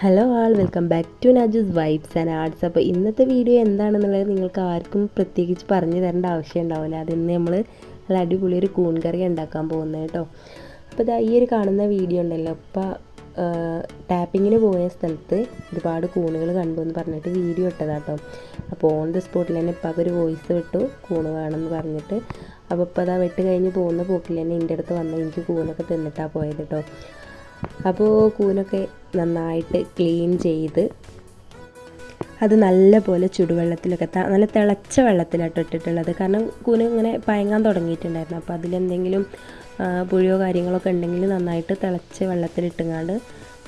Hello all welcome back to നജുസ് vibes and arts അപ്പോൾ ഇന്നത്തെ video എന്താണെന്നുള്ളത് നിങ്ങൾക്ക് ആർക്കും പ്രത്യേകിച്ച് പറഞ്ഞു തരേണ്ട ആവശ്യം ഉണ്ടാവില്ല. അതിന്ന് നമ്മൾ നല്ല അടിപൊളി ഒരു കൂൺ കറി ഉണ്ടാക്കാൻ പോകുന്നത് കേട്ടോ. അപ്പോൾ ഇതാ ഈ ഒരു കാണുന്ന വീഡിയോ ഉണ്ടല്ലോ. അപ്പോൾ ടാപ്പിങ്ങിന് പോയ സ്ഥലത്ത് ഒരുപാട് കൂണുകൾ കണ്ടു എന്ന് പറഞ്ഞിട്ട് വീഡിയോ ഇട്ടതാട്ടോ അപ്പോൾ ഓൺ ദ സ്പോട്ടിൽ തന്നെ ഇപ്പം ഒരു വോയിസ് വിട്ടു കൂണ് വേണമെന്ന് പറഞ്ഞിട്ട്. അപ്പോൾ ഇപ്പോൾ അതാ വെട്ട് കഴിഞ്ഞ് പോകുന്ന പോക്കിൽ തന്നെ എന്റെ അടുത്ത് വന്ന് എനിക്ക് കൂണൊക്കെ തിന്നിട്ടാണ് പോയത് കേട്ടോ അപ്പോൾ കൂനൊക്കെ നന്നായിട്ട് ക്ലീൻ ചെയ്ത് അത് നല്ലപോലെ ചുടുവെള്ളത്തിലൊക്കെ നല്ല തിളച്ച വെള്ളത്തിലാട്ടോ ഇട്ടിട്ടുള്ളത്. കാരണം കൂന് ഇങ്ങനെ പയങ്ങാൻ തുടങ്ങിയിട്ടുണ്ടായിരുന്നു. അപ്പോൾ അതിലെന്തെങ്കിലും പുഴിയോ കാര്യങ്ങളൊക്കെ ഉണ്ടെങ്കിൽ നന്നായിട്ട് തിളച്ച വെള്ളത്തിലിട്ടുങ്ങാണ്ട്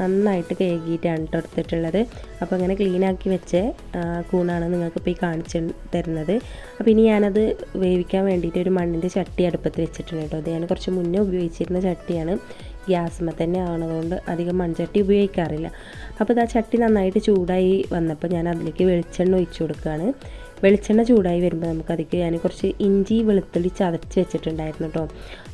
നന്നായിട്ട് കഴുകിയിട്ടാണ് കേട്ടോ എടുത്തിട്ടുള്ളത്. അപ്പോൾ അങ്ങനെ ക്ലീനാക്കി വെച്ച കൂണാണ് നിങ്ങൾക്ക് ഇപ്പോൾ ഈ കാണിച്ച് തരുന്നത്. അപ്പോൾ ഇനി ഞാനത് വേവിക്കാൻ വേണ്ടിയിട്ട് ഒരു മണ്ണിന്റെ ചട്ടി അടുപ്പത്ത് വെച്ചിട്ടുണ്ട് കേട്ടോ അത് ഞാൻ കുറച്ച് മുന്നേ ഉപയോഗിച്ചിരുന്ന ചട്ടിയാണ്. ഗ്യാസ്മ തന്നെ ആണതുകൊണ്ട് അധികം മൺചട്ടി ഉപയോഗിക്കാറില്ല. അപ്പോൾ ഇതാ ചട്ടി നന്നായിട്ട് ചൂടായി വന്നപ്പോൾ ഞാൻ അതിലേക്ക് വെളിച്ചെണ്ണ ഒഴിച്ചു കൊടുക്കുകയാണ് വെളിച്ചെണ്ണ ചൂടായി വരുമ്പോൾ നമുക്ക് അതിലേക്ക് ഞാൻ കുറച്ച് ഇഞ്ചി വെളുത്തുള്ളി ചതച്ച് വെച്ചിട്ടുണ്ടായിരുന്നു കേട്ടോ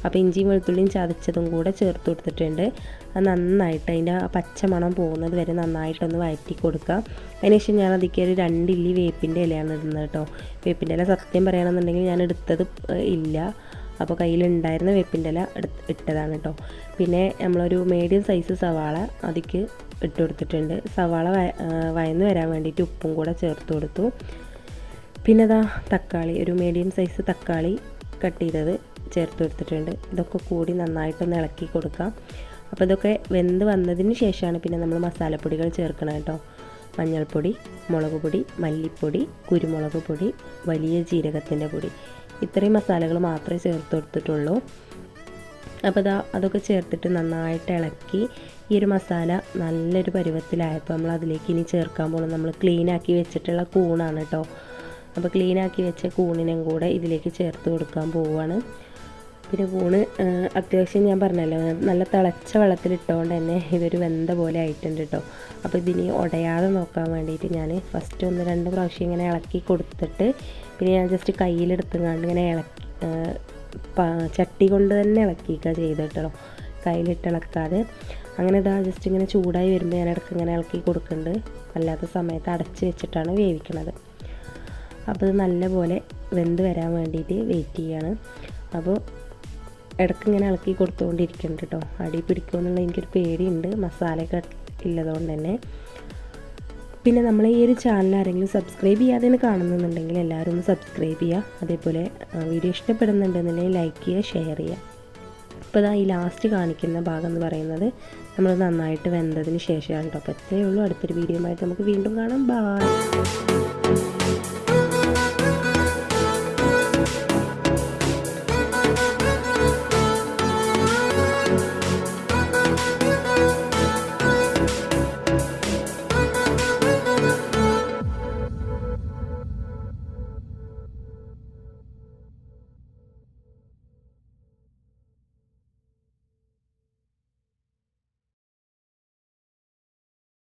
അപ്പോൾ ഇഞ്ചിയും വെളുത്തുള്ളിയും ചതച്ചതും കൂടെ ചേർത്ത് കൊടുത്തിട്ടുണ്ട്. അത് നന്നായിട്ട് അതിന്റെ ആ പച്ച മണം പോകുന്നത് വരെ നന്നായിട്ടൊന്ന് വഴറ്റി കൊടുക്കുക അതിനുശേഷം ഞാൻ അതിലേക്ക് ഒരു രണ്ടില്ലി വേപ്പിന്റെ ഇലയാണ് ഇടുന്നത് കേട്ടോ വേപ്പിന്റെ ഇല സത്യം പറയണമെന്നുണ്ടെങ്കിൽ ഞാൻ എടുത്തത് ഇല്ല. അപ്പോൾ കയ്യിലുണ്ടായിരുന്ന വേപ്പിന്റെ ഇല ഇട്ടതാണ് കേട്ടോ പിന്നെ നമ്മളൊരു മീഡിയം സൈസ് സവാള അതിക്ക് ഇട്ട് കൊടുത്തിട്ടുണ്ട്. സവാള വയ- വയന്ന് വരാൻ വേണ്ടിയിട്ട് ഉപ്പും കൂടെ ചേർത്ത് കൊടുത്തു. പിന്നെ അതാ തക്കാളി ഒരു മീഡിയം സൈസ് തക്കാളി കട്ട് ചെയ്തത് ചേർത്ത് കൊടുത്തിട്ടുണ്ട്. ഇതൊക്കെ കൂടി നന്നായിട്ടൊന്ന് ഇളക്കി കൊടുക്കാം. അപ്പോൾ ഇതൊക്കെ വെന്ത് വന്നതിന് ശേഷമാണ് പിന്നെ നമ്മൾ മസാലപ്പൊടികൾ ചേർക്കണം കേട്ടോ മഞ്ഞൾപ്പൊടി മുളക് പൊടി മല്ലിപ്പൊടി കുരുമുളക് പൊടി വലിയ ജീരകത്തിന്റെ പൊടി. ഇത്രയും മസാലകൾ മാത്രമേ ചേർത്ത് കൊടുത്തിട്ടുള്ളൂ അപ്പോൾ ഇതാ അതൊക്കെ ചേർത്തിട്ട് നന്നായിട്ട് ഇളക്കി ഈ ഒരു മസാല നല്ലൊരു പരുവത്തിലായപ്പോൾ നമ്മൾ അതിലേക്ക് ഇനി ചേർക്കാൻ പോകുന്നത് നമ്മൾ ക്ലീനാക്കി വെച്ചിട്ടുള്ള കൂണാണ് കേട്ടോ. അപ്പോൾ ക്ലീനാക്കി വെച്ച കൂണിനും കൂടെ ഇതിലേക്ക് ചേർത്ത് കൊടുക്കാൻ പോവുകയാണ്. പിന്നെ ഊണ് അത്യാവശ്യം ഞാൻ പറഞ്ഞല്ലോ നല്ല തിളച്ച വെള്ളത്തിലിട്ടുകൊണ്ട് തന്നെ ഇതൊരു വെന്ത പോലെ ആയിട്ടുണ്ട് കേട്ടോ അപ്പോൾ ഇതിനി ഉടയാതെ നോക്കാൻ വേണ്ടിയിട്ട് ഞാൻ ഫസ്റ്റ് ഒന്ന് രണ്ട് പ്രാവശ്യം ഇങ്ങനെ ഇളക്കി കൊടുത്തിട്ട് പിന്നെ ഞാൻ ജസ്റ്റ് കയ്യിലെടുത്തുകൊണ്ട് ഇങ്ങനെ ഇളക്കി ചട്ടി കൊണ്ട് തന്നെ ഇളക്കിക്കുക ചെയ്തിട്ടോ കയ്യിലിട്ട് ഇളക്കാതെ. അങ്ങനെ ഇതാ ജസ്റ്റ് ഇങ്ങനെ ചൂടായി വരുമ്പോൾ ഞാൻ ഇടയ്ക്ക് ഇങ്ങനെ ഇളക്കി കൊടുക്കുന്നുണ്ട് അല്ലാത്ത സമയത്ത് അടച്ച് വെച്ചിട്ടാണ് വേവിക്കുന്നത് അപ്പോൾ ഇത് നല്ലപോലെ വെന്ത് വരാൻ വേണ്ടിയിട്ട് വെയിറ്റ് ചെയ്യാണ്. അപ്പോൾ ഇടയ്ക്ക് ഇങ്ങനെ ഇളക്കി കൊടുത്തുകൊണ്ടിരിക്കുന്നുണ്ട് കേട്ടോ. അടി പിടിക്കുമെന്നുള്ള എനിക്കൊരു പേടിയുണ്ട്. മസാലയൊക്കെ ഇല്ലതുകൊണ്ട് തന്നെ. പിന്നെ നമ്മൾ ഈ ഒരു ചാനൽ ആരെങ്കിലും സബ്സ്ക്രൈബ് ചെയ്യാതെയാണ് കാണുന്നുണ്ടെങ്കിൽ എല്ലാവരും ഒന്ന് സബ്സ്ക്രൈബ് ചെയ്യുക. അതേപോലെ വീഡിയോ ഇഷ്ടപ്പെടുന്നുണ്ടെന്നുണ്ടെങ്കിൽ ലൈക്ക് ചെയ്യുക ഷെയർ ചെയ്യുക. അപ്പോൾ ഇതാ ഈ ലാസ്റ്റ് കാണിക്കുന്ന ഭാഗം എന്ന് പറയുന്നത് നമ്മൾ നന്നായിട്ട് വെന്തതിന് ശേഷമാണ് കേട്ടോ. അപ്പോൾ ഉള്ളൂ. അടുത്തൊരു വീഡിയോ ആയിട്ട് നമുക്ക് വീണ്ടും കാണാം. ബൈ